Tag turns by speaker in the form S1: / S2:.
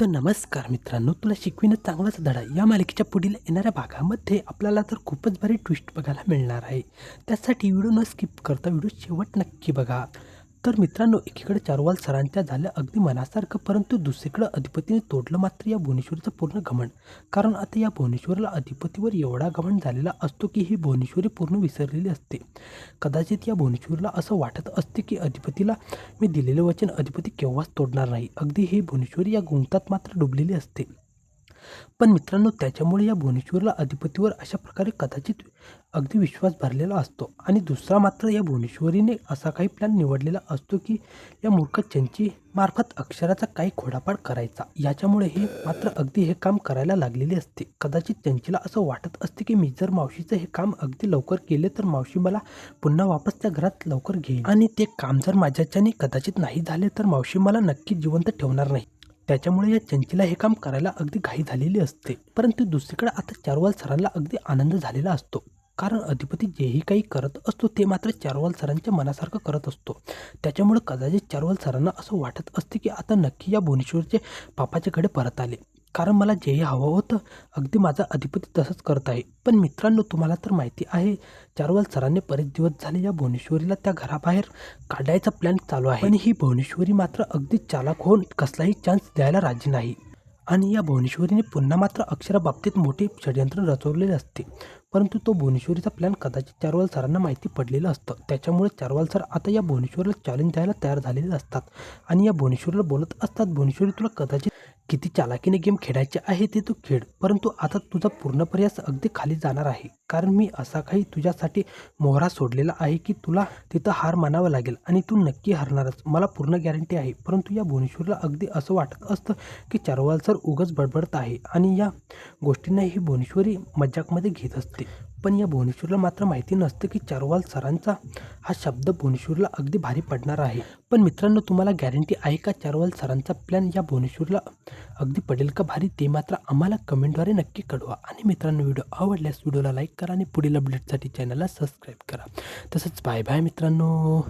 S1: तर नमस्कार मित्रांनो तुला शिकविणं चांगलाच धडा. या मालिकेच्या पुढील येणाऱ्या भागामध्ये आपल्याला तर खूपच भारी ट्विस्ट बघायला मिळणार आहे. त्यासाठी व्हिडिओ न स्किप करता व्हिडिओ शेवट नक्की बघा. तर मित्रांनो एकीकडे चारवाल सरांच्या झाल्या अगदी मनासारखं परंतु दुसरीकडं अधिपतीने तोडलं मात्र या भुवनेश्वरीचं पूर्ण घमंड. कारण आता या भुवनेश्वरला अधिपतीवर एवढा घमंड झालेला असतो की ही भुवनेश्वरी पूर्ण विसरलेली असते. कदाचित या भुवनेश्वरीला असं वाटत असते की अधिपतीला मी दिलेलं वचन अधिपती केव्हाच तोडणार नाही. अगदी ही भुवनेश्वरी या गुंतात मात्र डुबलेली असते. पण मित्रांनो त्याच्यामुळे या भुवनेश्वरीला अधिपतीवर अशा प्रकारे कदाचित अगदी विश्वास भरलेला असतो. आणि दुसरा मात्र या भुवनेश्वरीने असा काही प्लॅन निवडलेला असतो की या मूर्ख चंची मार्फत अक्षराचा काही खोडापाड करायचा. याच्यामुळे हे मात्र अगदी हे काम करायला लागलेले असते. कदाचित चंचीला असं वाटत असते की मी जर मावशीचं हे काम अगदी लवकर केले तर मावशी मला पुन्हा वापस त्या घरात लवकर घेईल. आणि ते काम जर माझ्याच्याने कदाचित नाही झाले तर मावशी मला नक्की जिवंत ठेवणार नाही त्याच्यामुळे या चंचीला हे काम करायला अगदी घाई झालेली असते. परंतु दुसरीकडे आता चारवाल सरांना अगदी आनंद झालेला असतो. कारण अधिपती जेही काही करत असतो ते मात्र चारवाल सरांच्या मनासारखं करत असतो. त्याच्यामुळे कदाचित चारवाल सरांना असं वाटत असते की आता नक्की या भुवनेश्वरचे पापाच्याकडे परत आले. कारण मला जेही हवं होतं. अगदी माझा अधिपती तसंच करत आहे. पण मित्रांनो तुम्हाला तर माहिती आहे चारवाल सरांनी बरेच दिवस झाले या भुवनेश्वरीला त्या घराबाहेर काढायचा प्लॅन चालू आहे. पण ही भुवनेश्वरी मात्र अगदी चालाक होऊन कसलाही चान्स द्यायला राजी नाही. आणि या भुवनेश्वरीने पुन्हा मात्र अक्षराबाबतीत मोठे षडयंत्र रचवलेले असते. परंतु तो भुवनेश्वरीचा प्लॅन कदाचित चारवाल सरांना माहिती पडलेलं असतं. त्याच्यामुळे चारवाल सर आता या भुवनेश्वरीला चॅलेंज द्यायला तयार झालेले असतात. आणि या भुवनेश्वरीला बोलत असतात भुवनेश्वरी तुला कदाचित किती चालाकीने गेम खेळायचे आहे ते तू खेळ. परंतु आता तुझा पूर्ण प्रयास अगदी खाली जाणार आहे. कारण मी असा काही तुझ्यासाठी मोहरा सोडलेला आहे की तुला तिथं हार मानावं लागेल आणि तू नक्की हरणारच. मला पूर्ण गॅरंटी आहे. परंतु या भुवनेश्वरला अगदी असं वाटत असतं की चारवाल सर उगच बडबडत आहे आणि या गोष्टींना ही भुवनेश्वरी मजाकमध्ये घेत असते. पण या भुवनेश्वरला मात्र माहिती नसतं की चारवाल सरांचा हा शब्द भुवनेश्वरला अगदी भारी पडणार आहे. पण मित्रांनो तुम्हाला गॅरंटी आहे का चारवाल सरांचा प्लॅन या भुवनेश्वरला अगदी पडेल का भारी ते मात्र आम्हाला कमेंटद्वारे नक्की कळवा. आणि मित्रांनो व्हिडिओ आवडल्यास व्हिडिओला लाईक करा आणि पुढील अपडेटसाठी चॅनलला सबस्क्राईब करा. तसंच बाय बाय मित्रांनो.